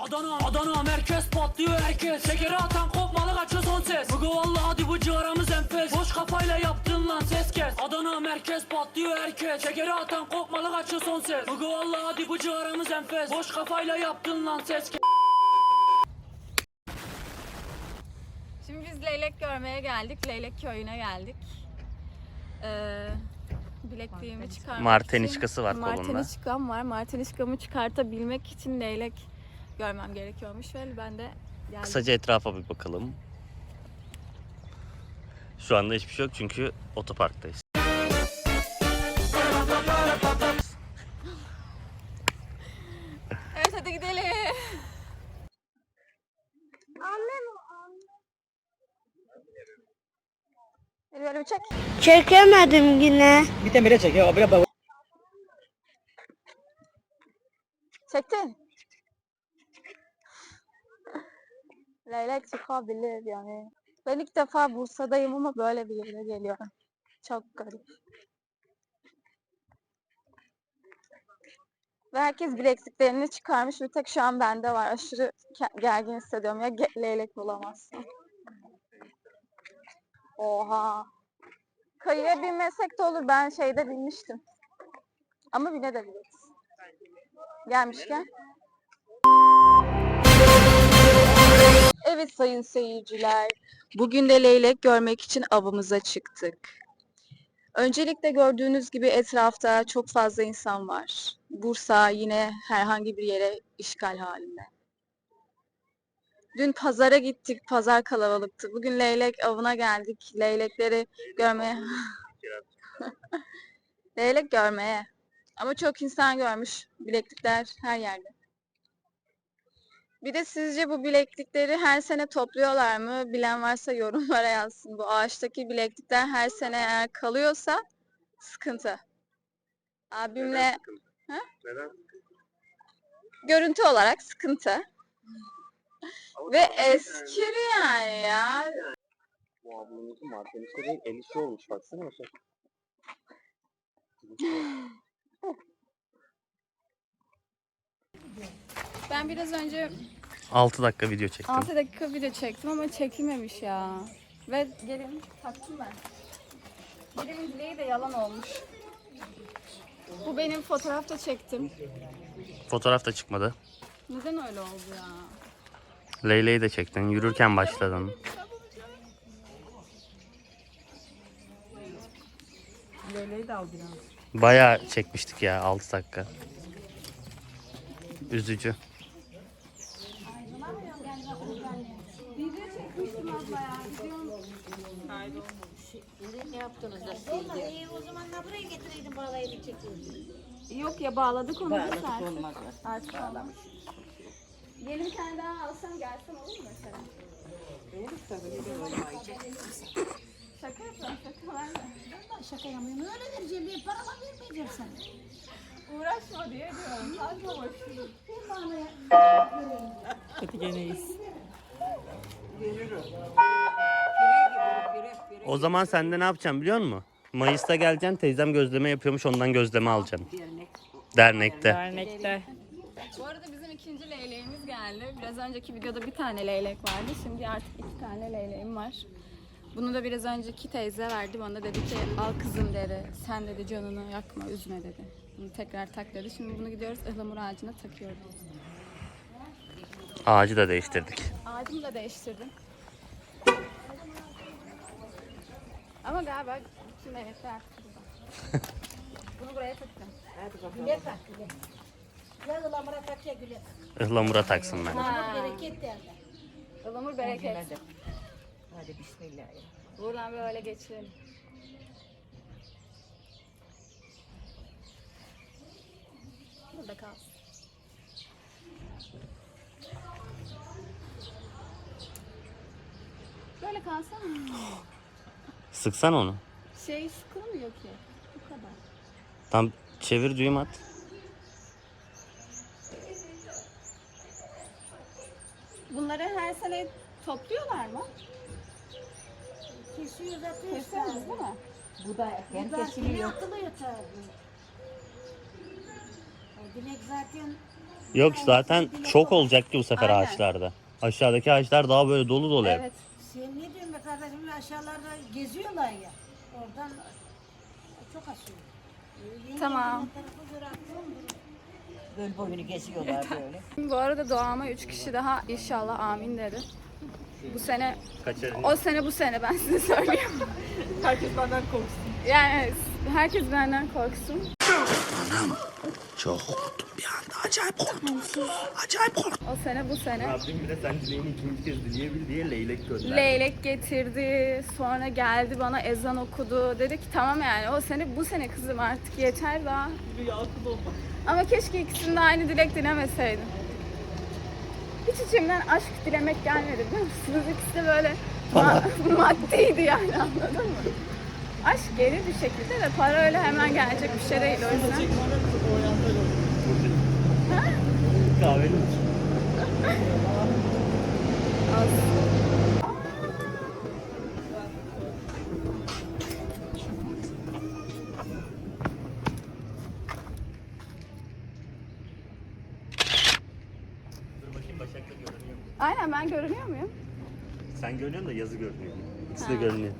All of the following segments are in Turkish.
Adana, Adana merkez patlıyor herkes Şekeri atan kopmalı kaçıyor son ses Bugü valla hadi bu ciğaramız enfes Boş kafayla yaptın lan ses kes Adana merkez patlıyor herkes Şekeri atan kopmalı kaçıyor son ses Bugü valla hadi bu ciğaramız enfes Boş kafayla yaptın lan ses kes Şimdi biz leylek görmeye geldik. Leylek köyüne geldik. Ee, bilekliğimi çıkarmak için- var kolunda. Marteniçkam var. Marteniçkamı çıkartabilmek için leylek görmem gerekiyormuş ve ben de geldim. Kısaca etrafa bir bakalım. Şu anda hiçbir şey yok çünkü otoparktayız. Evet hadi gidelim. Bir çek. Çekemedim yine. Bir de bire çekiyor. Bire bak. Çektin. Leylek çıkabilir yani. Ben ilk defa Bursa'dayım ama böyle bir yere geliyorum. Çok garip. Ve herkes bilekliklerini çıkarmış. Bir tek şu an bende var. Aşırı gergin hissediyorum. Ya leylek bulamazsam. Oha. Kayıya binmesek de olur. Ben şeyde binmiştim. Ama bine de biliriz. Gelmişken. Evet sayın seyirciler. Bugün de leylek görmek için avımıza çıktık. Öncelikle gördüğünüz gibi etrafta çok fazla insan var. Bursa yine herhangi bir yere işgal halinde. Dün pazara gittik, pazar kalabalıktı. Bugün leylek avına geldik. Leylekleri görmeye... leylek görmeye. Ama çok insan görmüş. Bileklikler her yerde. Bir de sizce bu bileklikleri her sene topluyorlar mı? Bilen varsa yorumlara yazsın. Bu ağaçtaki bileklikler her sene eğer kalıyorsa sıkıntı. Abimle Ha? görüntü olarak sıkıntı. Ve eskiri yani ya. Bu ablamızın martenişte değil, el işi olmuş baksana şey. Ben biraz önce 6 dakika video çektim. 6 dakika video çektim ama çekilmemiş ya. Ve gelin taktım ben. Birimin dileği de yalan olmuş. Bu benim fotoğrafta çektim. Fotoğraf da çıkmadı. Neden öyle oldu ya? Leyle'yi de çektin. Yürürken başladın. Bayağı çekmiştik ya 6 dakika. Üzücü. Yok ya bağladık onu biz artık. Artık bağlamış. Yeni bir tane daha alsam gelsem olur mu mesela? Şaka yapıyorum şaka var mı? Şaka yapmıyorum. Öyle vereceğim. Bir para mı vermeyeceğim sana? Uğraşma diye diyorum. Fazla boş. Bir bana O zaman sen de ne yapacaksın biliyor musun? Mayıs'ta geleceksin teyzem gözleme yapıyormuş ondan gözleme alacaksın. Dernekte. Bu arada bizim ikinci leyleğimiz geldi. Biraz önceki videoda bir tane leylek vardı. Şimdi artık iki tane leyleğim var. Bunu da biraz önceki teyze verdi. Bana dedi ki al kızım dedi. Sen dedi canını yakma üzme dedi. Bunu tekrar tak dedi. Şimdi bunu gidiyoruz ıhlamur ağacına takıyoruz. Ağacı da değiştirdik. Ağacımı da değiştirdim. Ama galiba bütün burada. Bunu buraya takacağım. güle tak güle. Güle ılamura tak ya güle tak. Ihlamura taksın ben. Ha, Bereket derler. ıhlamur bereket. Hadi bismillah. Buradan böyle geçelim. Burada kalsın. Böyle kalsın. Sıksan onu. Şey sıkılmıyor ki. Bu kadar. Tam çevir düğüm at. Bunları her sene topluyorlar mı? Kesiyor zaten. Kesiyoruz değil mi? Bu da hem Zaten kesiliyor. atılıyor tabii. O dilek zaten Yok zaten çok olacak ki bu sefer Aynen. ağaçlarda. Aşağıdaki ağaçlar daha böyle dolu dolu hep. Evet. Sen ne diyorsun be kardeşim aşağılarda geziyorlar ya. Oradan çok asıyor. Ee, yeni Tamam. gelen tarafa göre atıyorum, duruyor. Göl boyunu geziyorlar böyle. Bu arada doğama 3 kişi daha inşallah amin dedi. Bu sene, Kaçarız. o sene bu sene ben size söyleyeyim. Herkes benden korksun. Yani herkes benden korksun. Çok korktum bir anda. Acayip korktum. Acayip korktum. O sene bu sene. Rabbim bir de sen dileğini ikinci kez dileyebil diye leylek gönderdi. Leylek getirdi, sonra geldi bana ezan okudu. Dedi ki tamam yani o sene bu sene kızım artık yeter daha. Ama keşke ikisinde aynı dilek dilemeseydim. Hiç içimden aşk dilemek gelmedi biliyor musunuz? İkisi de böyle ma- maddeydi yani anladın mı? Aşk gelir bir şekilde de para öyle hemen gelecek bir şey değil o yüzden. Az. Bakayım Başak'ta görünüyor mu? Aynen ben görünüyor muyum? Sen görünüyorsun da yazı görünüyor. İkisi de görünüyor.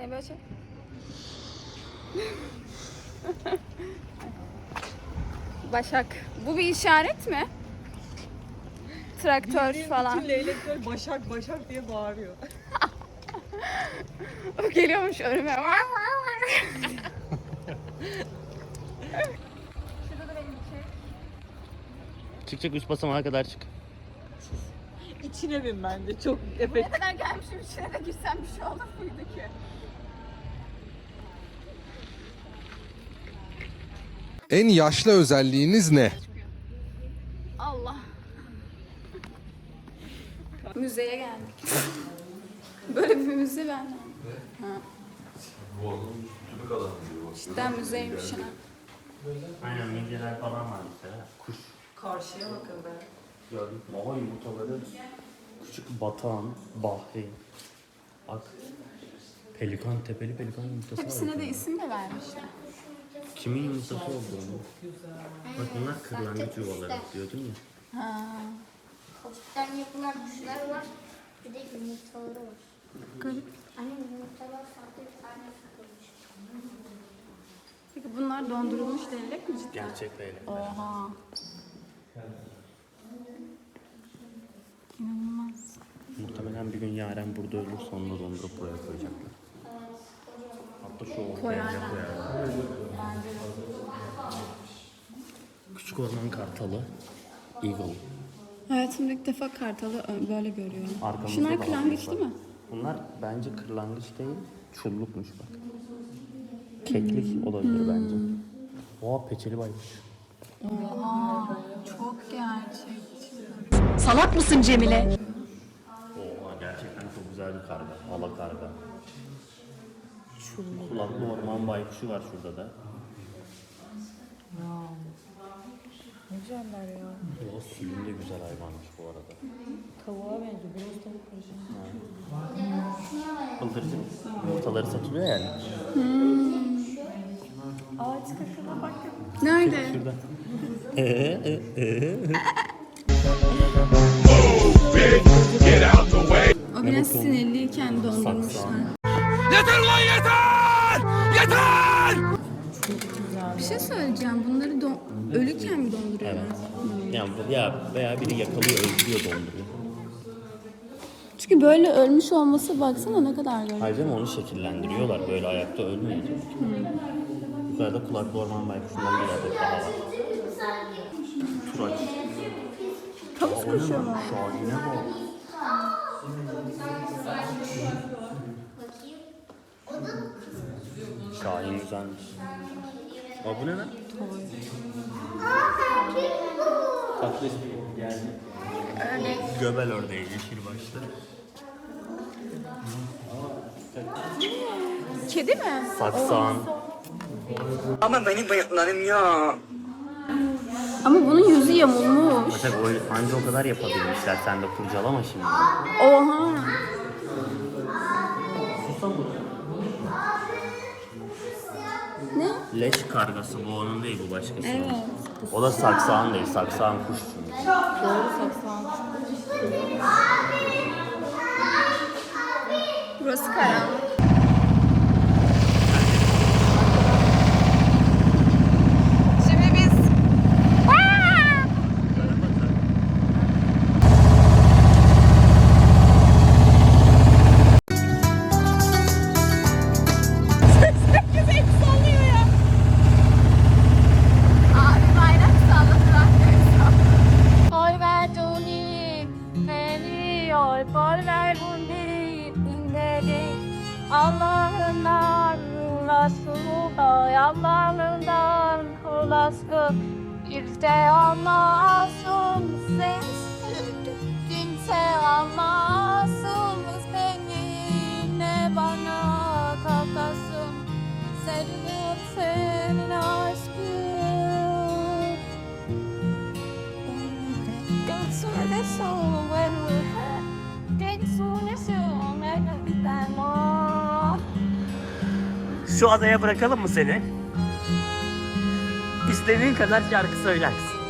Ne böyle şey? Başak. Bu bir işaret mi? Traktör falan. leylekler başak başak diye bağırıyor. O geliyormuş önüme. Şurada da benim şey. Çık çık üst basamağa kadar çık. İçine bin bence çok Ne efekt. kadar gelmişim içine de girsem bir şey olur muydu ki? En yaşlı özelliğiniz ne? Allah. Müzeye geldik. Böyle bir müze ben. Ha. Cidden müzeymiş ha. Aynen midyeler falan var mesela. Kuş Karşıya bakın be. gördüm. Maha yumurtaları. Küçük batan, bahri, ak. Pelikan, tepeli pelikan yumurtası var. Hepsine de isim de vermişler. Kimin yumurtası olduğunu. Bak bunlar kırlangıç yuvaları diyordum ya. Ha. Kabuktan yapılan kuşlar var. Bir de yumurtaları var. Garip. Annem yumurtalar farklı bir tane takılmış. Peki bunlar dondurulmuş leylek mi cidden? Gerçek leylek. Oha. İnanılmaz. Muhtemelen bir gün Yaren burada ölürse onu da dondurup buraya koyacaklar. Ortaya Koyarlar. Küçük orman kartalı. Eagle. Hayatımda ilk defa kartalı böyle görüyorum. Arkamızda Şunlar da kırlangıç var. değil mi? Bunlar bence kırlangıç değil, çullukmuş bak. Keklik olabilir bence. Oha peçeli baykuş. Oha. Çok gerçek. Salak mısın Cemile? Oha gerçekten çok güzel bir karga. Hala karga. Kulaklı orman baykuşu var şurada da. Ne güzeller ya. Oha sülün de güzel hayvanmış bu arada. Tavuğa benziyor. Biraz tavuk karışımı. Bıldırcın yumurtaları satılıyor yani. Nerede? Şurada. O biraz sinirliyken dondurmuşlar. Saksan. Bir şey söyleyeceğim. Bunları don ölüken mi donduruyorlar? Evet. Yani ya veya biri yakalıyor, öldürüyor, donduruyor. Çünkü böyle ölmüş olması baksana ne kadar garip. Ayrıca onu şekillendiriyorlar. Böyle ayakta ölmeyecek. Yukarıda kulaklı orman baykuşundan bir adet daha var. Turaç. Tavus kuşu mu? Şahine bak. Şahin güzelmiş. Aa, bu ne lan? Tatlı ismi geldi. Göbel ördeği yeşil başlı. Kedi mi? Saksan. Ama benim bıyıklarım ya. Ama bunun yüzü yamulmuş. Tabii o, anca o kadar yapabilmişler. Sen de kurcalama şimdi. Oha. Leş kargası bu onun değil bu başkası. Evet. O da saksağın değil saksağın kuş çünkü. Burası karanlık. De olmasın sensiz, kimse olmasın beni ne bana katasın. Senin senin aşkın. Dance with the soul when we're done. Şu adaya bırakalım mı seni? İstediğin kadar şarkı söylersin.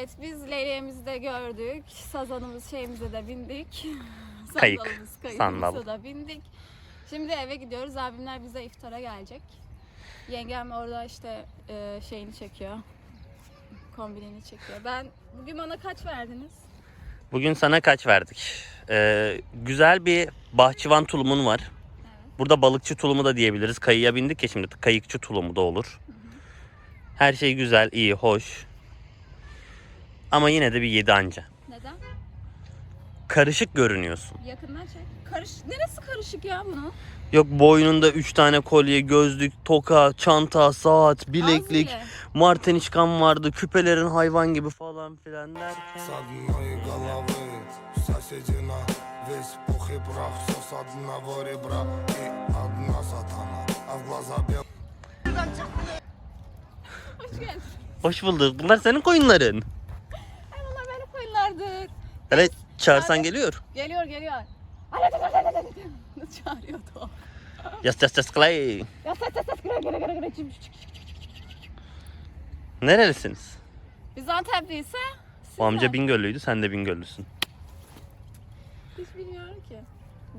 Evet, biz leyleğimizi de gördük. Sazanımız şeyimize de bindik. Kayık, Sandalımız, sandal. da bindik. Şimdi eve gidiyoruz. Abimler bize iftara gelecek. Yengem orada işte e, şeyini çekiyor. Kombinini çekiyor. Ben bugün bana kaç verdiniz? Bugün sana kaç verdik? Ee, güzel bir bahçıvan tulumun var. Burada balıkçı tulumu da diyebiliriz. Kayıya bindik ya şimdi kayıkçı tulumu da olur. Her şey güzel, iyi, hoş. Ama yine de bir 7 anca. Neden? Karışık görünüyorsun. Yakından çek. Karış... Neresi karışık ya bunun? Yok boynunda 3 tane kolye, gözlük, toka, çanta, saat, bileklik, Az bile. vardı, küpelerin hayvan gibi falan filan derken. Hoş bulduk. Bunlar senin koyunların. Hele çağırsan geliyor. Geliyor geliyor. Nasıl çağırıyordu o? Yas yas yas clay. Ya ses ses ses gire gire gire gire. Nerelisiniz? Biz Antepliyse Bu amca. Bingöllüydü, sen de Bingöllüsün. Hiç bilmiyorum ki.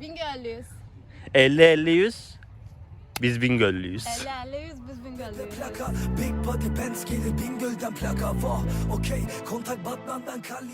Bingöllüyüz. 50-50-100, biz Bingöllüyüz. 50 50 100 biz Bingöllüyüz. Big body Benz gelir Bingöl'den plaka Okey kontak Batman'dan Kali